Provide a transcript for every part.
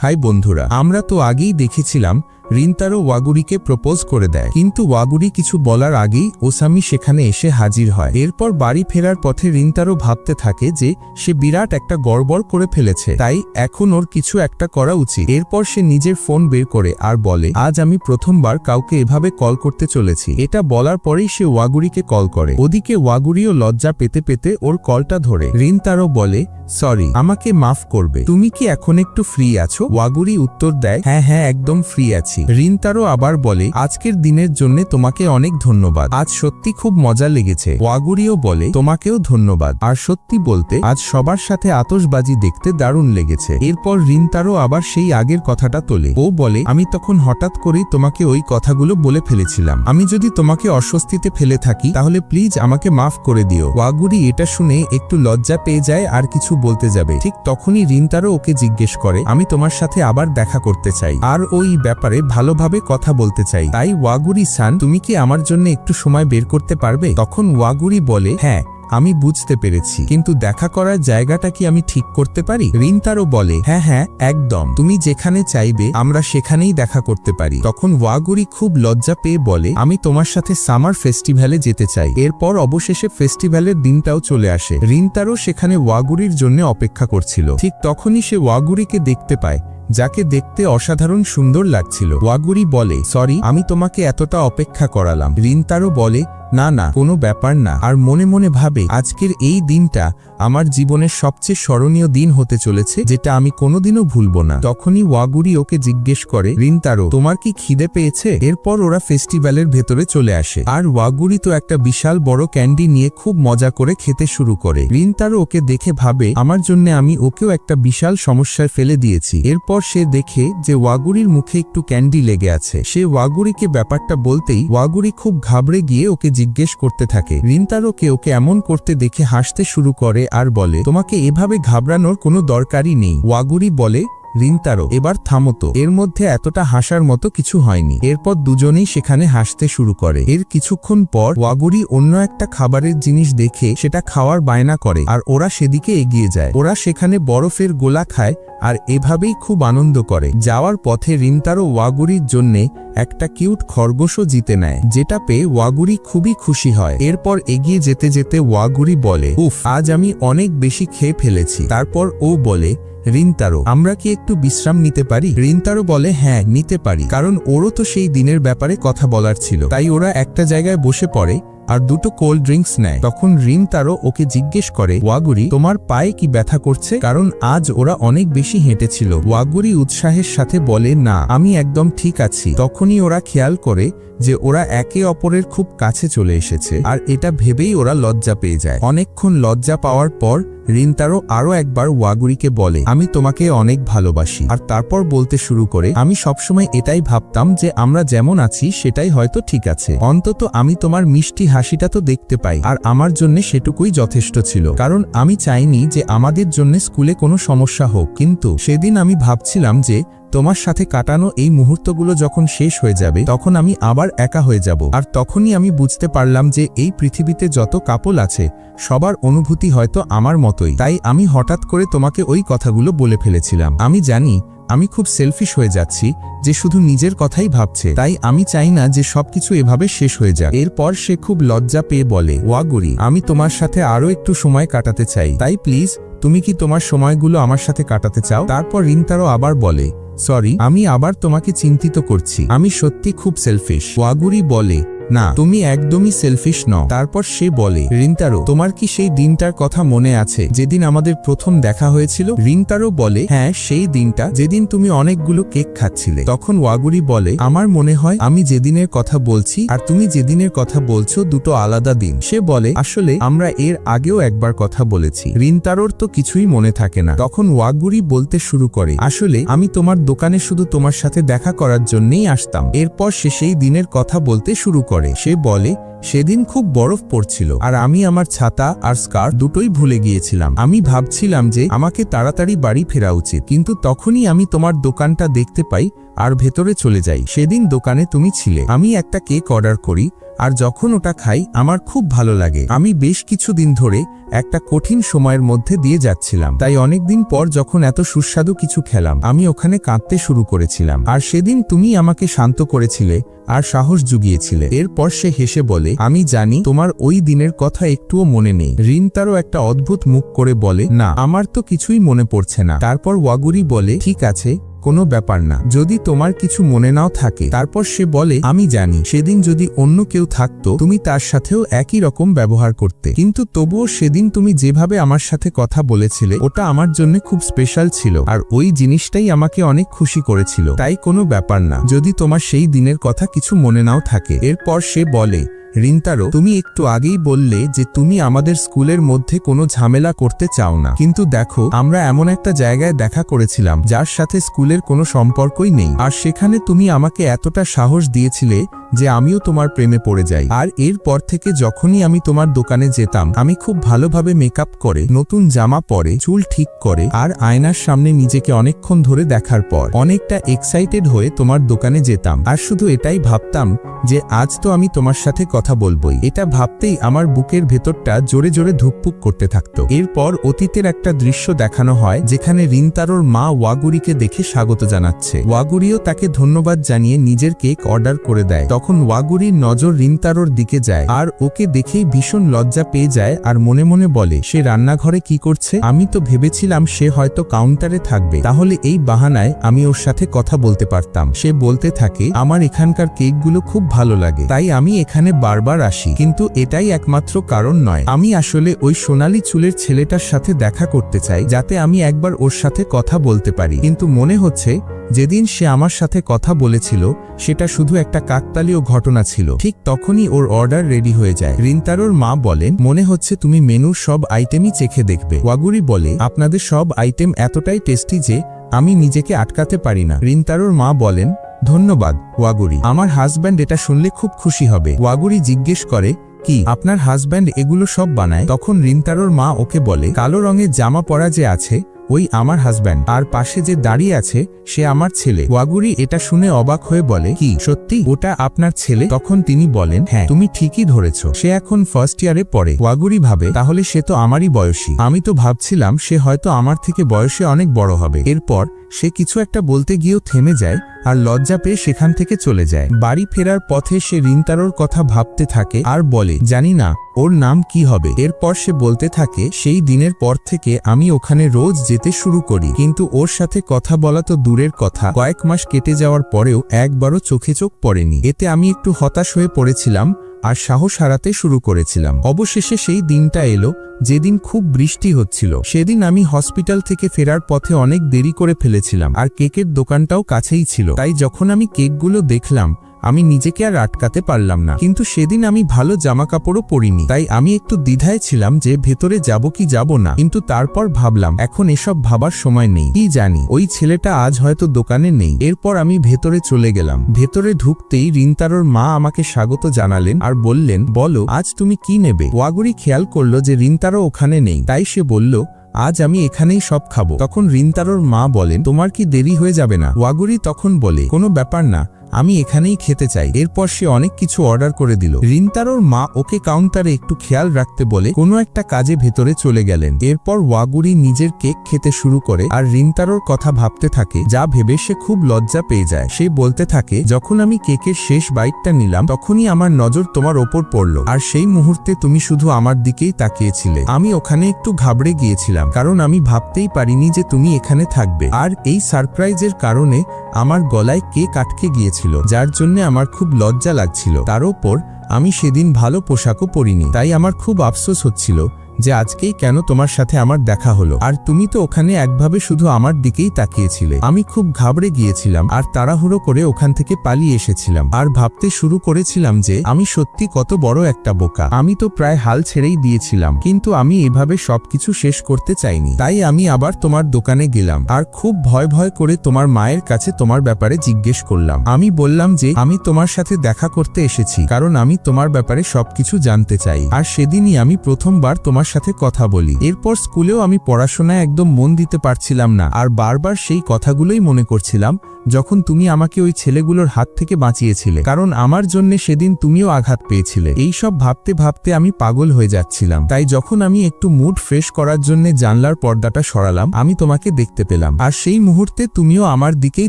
High বন্ধুরা আমরা তো আগেই দেখেছিলাম রিন্তারো ওয়াগুরিকে প্রপোজ করে দেয়। কিন্তু ওয়াগুরি কিছু বলার আগেই ওসামি সেখানে এসে হাজির হয়। এরপর বাড়ি ফেরার পথে রিন্তারো ভাবতে থাকে যে, সে বিরাট একটা গড়বড় করে ফেলেছে। তাই এখন ওর কিছু একটা করা উচিত। এরপর সে নিজের ফোন বের করে আর বলে, আজ আমি প্রথমবার কাউকে এভাবে কল করতে চলেছি। এটা বলার পরেই সে ওয়াগুরিকে কল করে। ওদিকে ওয়াগুরিও লজ্জা পেতে পেতে ওর কলটা ধরে। রিন্তারো বলে, সরি, আমাকে মাফ করবে। তুমি কি এখন একটু ফ্রি আছো? ওয়াগুরি উত্তর দেয় হ্যাঁ হ্যাঁ একদম ফ্রি আছি। রিনতারও আবার বলে, আজকের দিনের জন্য তোমাকে অনেক ধন্যবাদ। আজ সত্যি খুব মজা লেগেছে। ওয়াগুরিও বলে, তোমাকেও ধন্যবাদ। আর সত্যি বলতে, আজ সবার সাথে আতশবাজি দেখতে দারুণ লেগেছে। এরপর রিনতারও আবার সেই আগের কথাটা তোলে। ও বলে, আমি তখন হঠাৎ করেই তোমাকে ওই কথাগুলো বলে ফেলেছিলাম। আমি যদি তোমাকে অস্বস্তিতে ফেলে থাকি, তাহলে প্লিজ আমাকে মাফ করে দিও। ওয়াগুরি এটা শুনে একটু লজ্জা পেয়ে যায় আর কিছু বলতে যাবে। ঠিক তখনই রিনতারও ওকে জিজ্ঞেস করে, আমি তোমার সাথে আবার দেখা করতে চাই। আর ওই ব্যাপারে ভালোভাবে কথা বলতে চাই। তাই ওয়াগুরি সান তুমি কি আমার জন্য একটু সময় বের করতে পারবে? তখন ওয়াগুরি বলে হ্যাঁ আমি বুঝতে পেরেছি। কিন্তু দেখা করার জায়গাটা কি আমি ঠিক করতে পারি? রিনতারও বলে হ্যাঁ হ্যাঁ একদম। তুমি যেখানে চাইবে, আমরা সেখানেই দেখা করতে পারি। তখন ওয়াগুরি খুব লজ্জা পেয়ে বলে, আমি তোমার সাথে সামার ফেস্টিভ্যালে যেতে চাই। এরপর অবশেষে ফেস্টিভ্যালের দিনটাও চলে আসে। রিনতারও সেখানে ওয়াগুরির জন্য অপেক্ষা করছিল। ঠিক তখনই সে ওয়াগুরিকে দেখতে পায়। যাকে দেখতে অসাধারণ সুন্দর লাগছিল। ওয়াগুরি বলে, সরি, আমি তোমাকে এতটা অপেক্ষা করালাম। রিন্তারও বলে না না, কোনো ব্যাপার না। আর মনে মনে ভাবে, আজকের এই দিনটা আমার জীবনের সবচেয়ে স্মরণীয় দিন হতে চলেছে, যেটা আমি কোনোদিনও ভুলবো না। তখনই ওয়াগুরি ওকে জিজ্ঞেস করে, রিনতারো, তোমার কি খিদে পেয়েছে? এরপর ওরা ফেস্টিভ্যালের ভেতরে চলে আসে। আর ওয়াগুরি তো একটা বিশাল বড় ক্যান্ডি নিয়ে খুব মজা করে খেতে শুরু করে। রিনতারো ওকে দেখে ভাবে, আমার জন্য আমি ওকেও একটা বিশাল সমস্যায় ফেলে দিয়েছি। এরপর সে দেখে যে ওয়াগুরির মুখে একটু ক্যান্ডি লেগে আছে। সে ওয়াগুরিকে ব্যাপারটা বলতেই ওয়াগুরি খুব ঘাবড়ে গিয়ে ওকে জিজ্ঞেস করতে থাকে। রিনতারোকে ওকে এমন করতে দেখে হাসতে শুরু করে আর বলে, তোমাকে এভাবে ঘাবড়ানোর কোনো দরকারই নেই। ওয়াগুরি বলে রিনতারো, এবার থামতো এর মধ্যে এতটা হাসার মতো কিছু হয়নি। এরপর দুজনেই সেখানে হাসতে শুরু করে। এর কিছুক্ষণ পর ওয়াগুরি অন্য একটা খাবারের জিনিস দেখে সেটা খাওয়ার বায়না করে আর ওরা সেদিকে এগিয়ে যায়। ওরা সেখানে বরফের গোলা খায় আর এভাবেই খুব আনন্দ করে। যাওয়ার পথে রিনতারো ওয়াগুরির জন্যে একটা কিউট খরগোশও জিতে নেয়, যেটা পেয়ে ওয়াগুরি খুবই খুশি হয়। এরপর এগিয়ে যেতে যেতে ওয়াগুরি বলে, উফ, আজ আমি অনেক বেশি খেয়ে ফেলেছি। তারপর ও বলে রিনতারো, আমরা কি একটু বিশ্রাম নিতে পারি? রিনতারো বলে হ্যাঁ নিতে পারি। কারণ ওরও তো সেই দিনের ব্যাপারে কথা বলার ছিল। তাই ওরা একটা জায়গায় বসে পড়ে আর দুটো কোল্ড ড্রিঙ্কস নেয়। তখন রিন তারও ওকে জিজ্ঞেস করে, ওয়াগুরি, তোমার পায়ে কি ব্যথা করছে? কারণ আজ ওরা অনেক বেশি হেঁটেছিল। ওয়াগুরি উৎসাহের সাথে বলে, না, আমি একদম ঠিক আছি। তখনই ওরা খেয়াল করে যে ওরা একে অপরের খুব কাছে চলে এসেছে, আর এটা ভেবেই ওরা লজ্জা পেয়ে যায়। অনেকক্ষণ লজ্জা পাওয়ার পর রিনতারো আরও একবার ওয়াগুরিকে বলে, আমি তোমাকে অনেক ভালোবাসি। আর তারপর বলতে শুরু করে, আমি সবসময় এটাই ভাবতাম যে আমরা যেমন আছি, সেটাই হয়তো ঠিক আছে। অন্তত আমি তোমার মিষ্টি হাসিটা তো দেখতে পাই, আর আমার জন্য সেটুকুই যথেষ্ট ছিল। কারণ আমি চাইনি যে আমাদের জন্য স্কুলে কোনো সমস্যা হোক, কিন্তু সেদিন আমি ভাবছিলাম যে তোমার সাথে কাটানো এই মুহূর্তগুলো যখন শেষ হয়ে যাবে, তখন আমি আবার একা হয়ে যাব। আর তখনই আমি বুঝতে পারলাম যে এই পৃথিবীতে যত কাপল আছে, সবার অনুভূতি হয়তো আমার মতোই। তাই আমি হঠাৎ করে তোমাকে ওই কথাগুলো বলে ফেলেছিলাম। আমি জানি আমি খুব সেলফিশ হয়ে যাচ্ছি যে শুধু নিজের কথাই ভাবছে। তাই আমি চাই না যে সবকিছু এভাবে শেষ হয়ে যাক। এরপর সে খুব লজ্জা পেয়ে বলে ওয়াগুরি আমি তোমার সাথে আরও একটু সময় কাটাতে চাই। তাই প্লিজ তুমি কি তোমার সময়গুলো আমার সাথে কাটাতে চাও? তারপর রিনতারও আবার বলে সরি আমি আবার তোমাকে চিন্তিত করছি। আমি সত্যি খুব সেলফিশ ওয়াগুরি বলে না। তুমি একদমই সেলফিশ নও। তারপর সে বলে, রিনতারো, তোমার কি সেই দিনটার কথা মনে আছে? যেদিন আমাদের প্রথম দেখা হয়েছিল? রিনতারো বলে হ্যাঁ সেই দিনটা, যেদিন তুমি অনেকগুলো কেক খাচ্ছিলে। তখন ওয়াগুরি বলে, আমার মনে হয় আমি যেদিনের কথা বলছি আর তুমি যেদিনের কথা বলছো দুটো আলাদা দিন। সে বলে, আসলে আমরা এর আগেও একবার কথা বলেছি। রিন্তারোর তো কিছুই মনে থাকে না। তখন ওয়াগুরি বলতে শুরু করে, আসলে আমি তোমার দোকানে শুধু তোমার সাথে দেখা করার জন্যই আসতাম। এরপর সে সেই দিনের কথা বলতে শুরু করে। করে। সে বলে, সেদিন খুব বরফ পড়ছিল আর আমি আমার ছাতা আর স্কার দুটোই ভুলে গিয়েছিলাম। আমি ভাবছিলাম যে আমাকে তাড়াতাড়ি বাড়ি ফেরা উচিত, কিন্তু তখনই আমি তোমার দোকানটা দেখতে পাই আর ভেতরে চলে যাই। সেদিন দোকানে তুমি ছিলে। আমি একটা কেক অর্ডার করি আর যখন ওটা খাই, আমার খুব ভালো লাগে। আমি বেশ কিছুদিন ধরে একটা কঠিন সময়ের মধ্যে দিয়ে যাচ্ছিলাম। তাই অনেকদিন পর যখন এত সুস্বাদু কিছু খেলাম, আমি ওখানে কাঁদতে শুরু করেছিলাম। আর সেদিন তুমি আমাকে শান্ত করেছিলে আর সাহস জুগিয়েছিলে। এরপর সে হেসে বলে, আমি জানি তোমার ওই দিনের কথা একটুও মনে নেই। রিন তারও একটা অদ্ভুত মুখ করে বলে, না, আমার তো কিছুই মনে পড়ছে না। তারপর ওয়াগুরি বলে, ঠিক আছে। কোনো ব্যাপার না। যদি তোমার কিছু মনে নাও থাকে, তারপর সে বলে, আমি জানি, সেদিন যদি অন্য কেউ থাকতো, তুমি তার সাথেও একই রকম ব্যবহার করতে। কিন্তু তবুও সেদিন তুমি যেভাবে আমার সাথে কথা বলেছিলে, ওটা আমার জন্য খুব স্পেশাল ছিল। আর ওই জিনিসটাই আমাকে অনেক খুশি করেছিল। তাই কোনো ব্যাপার না। যদি তোমার সেই দিনের কথা কিছু মনে নাও থাকে, এরপর সে বলে রিন্তারো, তুমি একটু আগেই বললে যে তুমি আমাদের স্কুলের মধ্যে কোনো ঝামেলা করতে চাও না। কিন্তু দেখো, আমরা এমন একটা জায়গায় দেখা করেছিলাম, যার সাথে স্কুলের কোনো সম্পর্কই নেই। আর সেখানে তুমি আমাকে এতটা সাহস দিয়েছিলে যে আমিও তোমার প্রেমে পড়ে যাই। আর এরপর থেকে যখনই আমি তোমার দোকানে যেতাম, আমি খুব ভালোভাবে মেকআপ করে, নতুন জামা পরে, চুল ঠিক করে, আর আয়নার সামনে নিজেকে অনেকক্ষণ ধরে দেখার পর, অনেকটা এক্সাইটেড হয়ে তোমার দোকানে যেতাম। আর শুধু এটাই ভাবতাম যে আজ তো আমি তোমার সাথে কথা বলবই। এটা ভাবতেই আমার বুকের ভেতরটা জোরে জোরে ধুকপুক করতে থাকতো। এরপর অতীতের একটা দৃশ্য দেখানো হয়, যেখানে রিনতারোর মা ওয়াগুরিকে দেখে স্বাগত জানাচ্ছে। ওয়াগুরিও তাকে ধন্যবাদ জানিয়ে নিজের কেক অর্ডার করে দেয়। তখন ওয়াগুরির নজর রিনতারোর দিকে যায়, আর ওকে দেখেই ভীষণ লজ্জা পেয়ে যায় আর মনে মনে বলে, সে রান্নাঘরে কি করছে? আমি তো ভেবেছিলাম সে হয়তো কাউন্টারে থাকবে। তাহলে এই বাহানায় আমি ওর সাথে কথা বলতে পারতাম। সে বলতে থাকে, আমার এখানকার কেকগুলো খুব ভালো লাগে। তাই আমি এখানে বারবার আসি। কিন্তু এটাই একমাত্র কারণ নয়। আমি আসলে ওই সোনালি চুলের ছেলেটার সাথে দেখা করতে চাই, যাতে আমি একবার ওর সাথে কথা বলতে পারি। কিন্তু মনে হচ্ছে, যেদিন সে আমার সাথে কথা বলেছিল, সেটা শুধু একটা কাকতালীয় ঘটনা ছিল। ঠিক তখনই ওর অর্ডার রেডি হয়ে যায়। রিন্তারোর মা বলেন, মনে হচ্ছে তুমি মেনুর সব আইটেমই চেখে দেখবে। ওয়াগুরি বলে, আপনাদের সব আইটেম এতটাই টেস্টি যে আমি নিজেকে আটকাতে পারি না। রিন্তারোর মা বলেন, ধন্যবাদ, ওয়াগুরি। আমার হাজব্যান্ড এটা শুনলে খুব খুশি হবে। ওয়াগুরি জিজ্ঞেস করে, কি, আপনার হাজব্যান্ড এগুলো সব বানায়? তখন রিন্তারোর মা ওকে বলে, কালো রঙের জামা পরা যে আছে ওই আমার হাজব্যান্ড আর পাশে যে দাঁড়িয়ে আছে, সে আমার ছেলে। ওয়াগুরি এটা শুনে অবাক হয়ে বলে, কি, সত্যি? ওটা আপনার ছেলে? তখন তিনি বলেন হ্যাঁ তুমি ঠিকই ধরেছ। সে এখন ফার্স্ট ইয়ারে পড়ে। ওয়াগুরি ভাবে, তাহলে সে তো আমারই বয়সী। আমি তো ভাবছিলাম, সে হয়তো আমার থেকে বয়সে অনেক বড় হবে। এরপর সে কিছু একটা বলতে গিয়েও থেমে যায় আর লজ্জা পেয়ে সেখান থেকে চলে যায়। বাড়ি ফেরার পথে সে রিন্তারোর কথা ভাবতে থাকে আর বলে, জানি না, ওর নাম কি হবে? এরপর সে বলতে থাকে, সেই দিনের পর থেকে আমি ওখানে রোজ যেতে শুরু করি। কিন্তু ওর সাথে কথা বলা তো দূরের কথা। কয়েক মাস কেটে যাওয়ার পরেও একবারও চোখে চোখ পড়েনি। এতে আমি একটু হতাশ হয়ে পড়েছিলাম আর সাহস হারাতে শুরু করেছিলাম। অবশেষে সেই দিনটা এলো, যেদিন খুব বৃষ্টি হচ্ছিল। সেদিন আমি হসপিটাল থেকে ফেরার পথে অনেক দেরি করে ফেলেছিলাম, আর কেকের দোকানটাও কাছেই ছিল। তাই যখন আমি কেকগুলো দেখলাম আমি নিজেকে আর আটকাতে পারলাম না। কিন্তু সেদিন আমি ভালো জামা কাপড়ও পরিনি। তাই আমি একটু দ্বিধায় ছিলাম যে ভেতরে যাব কি যাব না। কিন্তু তারপর ভাবলাম, এখন এসব ভাবার সময় নেই। কি জানি, ওই ছেলেটা আজ হয়তো দোকানে নেই। এরপর আমি ভেতরে চলে গেলাম। ভেতরে ঢুকতেই রিন্তারোর মা আমাকে স্বাগত জানালেন আর বললেন, বলো, আজ তুমি কি নেবে? ওয়াগুরি খেয়াল করল যে রিন্তারও ওখানে নেই। তাই সে বলল, আজ আমি এখানেই সব খাব। তখন রিন্তারোর মা বলেন, তোমার কি দেরি হয়ে যাবে না? ওয়াগুরি তখন বলে, কোনো ব্যাপার না। আমি এখানেই খেতে চাই। এরপর সে অনেক কিছু অর্ডার করে দিল। রিন্তারোর মা ওকে কাউন্টারে একটু খেয়াল রাখতে বলে, কোনো একটা কাজে ভেতরে চলে গেলেন। এরপর ওয়াগুরি নিজের কেক খেতে শুরু করে আর রিন্তারোর কথা ভাবতে থাকে, যা ভেবে সে খুব লজ্জা পেয়ে যায়। সে বলতে থাকে, যখন আমি কেকের শেষ বাইটটা নিলাম, তখনই আমার নজর তোমার ওপর পড়ল। আর সেই মুহূর্তে তুমি শুধু আমার দিকেই তাকিয়েছিলে। আমি ওখানে একটু ঘাবড়ে গিয়েছিলাম, কারণ আমি ভাবতেই পারিনি যে তুমি এখানে থাকবে। আর এই সারপ্রাইজের কারণে আমার গলায় কেক আটকে গিয়েছিল যার জন্য আমার খুব লজ্জা লাগছিল। তার ওপর আমি সেদিন ভালো পোশাকও পরিনি, তাই আমার খুব আফসোস হচ্ছিল যে আজকেই কেন তোমার সাথে আমার দেখা হলো? আর তুমি তো ওখানে একভাবে শুধু আমার দিকেই তাকিয়েছিলে। আমি খুব ঘাবড়ে গিয়েছিলাম আর তাড়াহুড়ো করে ওখান থেকে পালিয়ে এসেছিলাম। আর ভাবতে শুরু করেছিলাম যে, আমি সত্যি কত বড় একটা বোকা। আমি তো প্রায় হাল ছেড়েই দিয়েছিলাম, কিন্তু আমি এভাবে সবকিছু শেষ করতে চাইনি। তাই আমি আবার তোমার দোকানে গেলাম আর খুব ভয় ভয় করে তোমার মায়ের কাছে তোমার ব্যাপারে জিজ্ঞেস করলাম। আমি বললাম যে, আমি তোমার সাথে দেখা করতে এসেছি, কারণ আমি তোমার ব্যাপারে সবকিছু জানতে চাই। আর সেদিনই আমি প্রথমবার তোমার সাথে কথা বলি। এরপর স্কুলেও আমি পড়াশোনায় একদম মন দিতে পারছিলাম না। আর বারবার সেই কথাগুলোই মনে করছিলাম, যখন তুমি আমাকে ওই ছেলেগুলোর হাত থেকে বাঁচিয়েছিলে। কারণ আমার জন্য সেদিন তুমিও আঘাত পেয়েছিলে। এই সব ভাবতে ভাবতে আমি পাগল হয়ে যাচ্ছিলাম। তাই যখন আমি একটু মুড ফ্রেশ করার জন্য জানলার পর্দাটা সরালাম, আমি তোমাকে দেখতে পেলাম। আর সেই মুহূর্তে তুমিও আমার দিকেই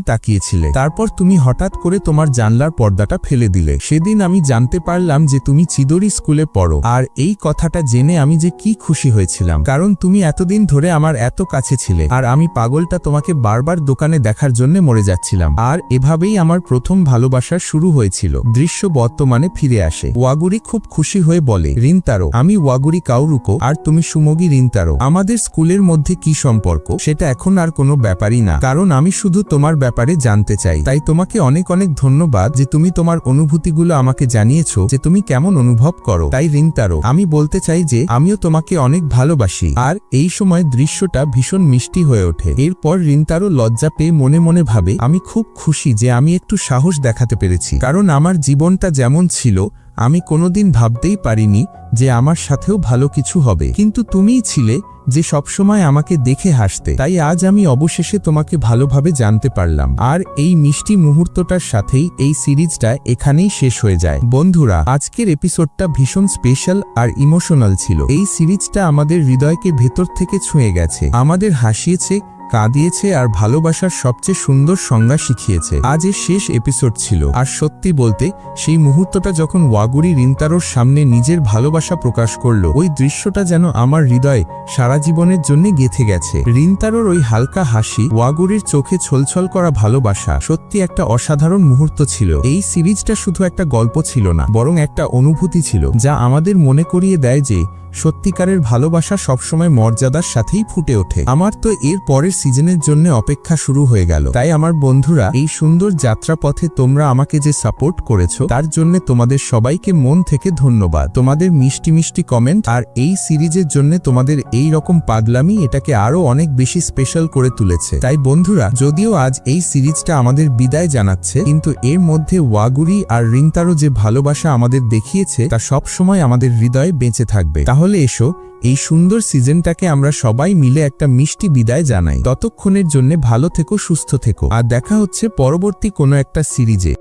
তাকিয়েছিলে। তারপর তুমি হঠাৎ করে তোমার জানলার পর্দাটা ফেলে দিলে। সেদিন আমি জানতে পারলাম যে তুমি চিদরি স্কুলে পড়ো। আর এই কথাটা জেনে আমি যে কি খুশি হয়েছিলাম। কারণ তুমি এতদিন ধরে আমার এত কাছে ছিলে, আর আমি পাগলটা তোমাকে বারবার দোকানে দেখার জন্য মরে যাচ্ছিলাম। আর এভাবেই আমার প্রথম ভালোবাসা শুরু হয়েছিল। দৃশ্য বর্তমানে ফিরে আসে। ওয়াগুরি খুব খুশি হয়ে বলে, রিনতারো, আমি ওয়াগুরি কাউরুকো, আর তুমি সুমগি রিনতারো। আমাদের স্কুলের মধ্যে কি সম্পর্ক? সেটা এখন আর কোনো ব্যাপারই না। কারণ আমি শুধু তোমার ব্যাপারে জানতে চাই। তাই তোমাকে অনেক অনেক ধন্যবাদ যে তুমি তোমার অনুভূতিগুলো আমাকে জানিয়েছো যে তুমি কেমন অনুভব করো। তাই রিনতারো, আমি বলতে চাই যে, আমিও তোমাকে অনেক ভালোবাসি। আর এই সময় দৃশ্যটা ভীষণ মিষ্টি হয়ে ওঠে। এরপর রিন্তারও লজ্জা পেয়ে মনে মনে ভাবে, আমি খুব খুশি যে আমি একটু সাহস দেখাতে পেরেছি। কারণ আমার জীবনটা যেমন ছিল আমি কোনোদিন ভাবতেই পারিনি যে আমার সাথেও ভালো কিছু হবে। কিন্তু তুমিই ছিলে যে সবসময় আমাকে দেখে হাসতে। তাই আজ আমি অবশেষে তোমাকে ভালোভাবে জানতে পারলাম। আর এই মিষ্টি মুহূর্তটার সাথেই এই সিরিজটা এখানেই শেষ হয়ে যায়। বন্ধুরা, আজকের এপিসোডটা ভীষণ স্পেশাল আর ইমোশনাল ছিল। এই সিরিজটা আমাদের হৃদয়কে ভেতর থেকে ছুঁয়ে গেছে। আমাদের হাসিয়েছে কাঁদিয়েছে আর ভালোবাসার সবচেয়ে সুন্দর সংজ্ঞা শিখিয়েছে। আজ এর শেষ এপিসোড ছিল। আর সত্যি বলতে, সেই মুহূর্তটা যখন ওয়াগুরি রিন্তারোর সামনে নিজের ভালোবাসা প্রকাশ করল, ওই দৃশ্যটা যেন আমার হৃদয়ে সারা জীবনের জন্য গেথে গেছে। রিন্তারোর ওই হালকা হাসি ওয়াগুরির চোখে ছলছল করা ভালোবাসা, সত্যি একটা অসাধারণ মুহূর্ত ছিল। এই সিরিজটা শুধু একটা গল্প ছিল না, বরং একটা অনুভূতি ছিল, যা আমাদের মনে করিয়ে দেয় যে, সত্যিকারের ভালোবাসা সবসময় মর্যাদার সাথেই ফুটে ওঠে। আমার তো এর পরের সিজনের জন্য অপেক্ষা শুরু হয়ে গেল। তাই আমার বন্ধুরা, এই সুন্দর যাত্রাপথে তোমরা আমাকে যে সাপোর্ট করেছ, তার জন্য তোমাদের সবাইকে মন থেকে ধন্যবাদ। তোমাদের মিষ্টি মিষ্টি কমেন্ট আর এই সিরিজের জন্য তোমাদের এই রকম পাগলামি এটাকে আরও অনেক বেশি স্পেশাল করে তুলেছে। তাই বন্ধুরা, যদিও আজ এই সিরিজটা আমাদের বিদায় জানাচ্ছে, কিন্তু এর মধ্যে ওয়াগুরি আর রিংতারও যে ভালোবাসা আমাদের দেখিয়েছে, তা সব সময় আমাদের হৃদয়ে বেঁচে থাকবে। তাহলে এসো এই সুন্দর সিজনটাকে আমরা সবাই মিলে একটা মিষ্টি বিদায় জানাই। ততক্ষণের জন্য ভালো থেকো, সুস্থ থেকো। আর দেখা হচ্ছে পরবর্তী কোনো একটা সিরিজে।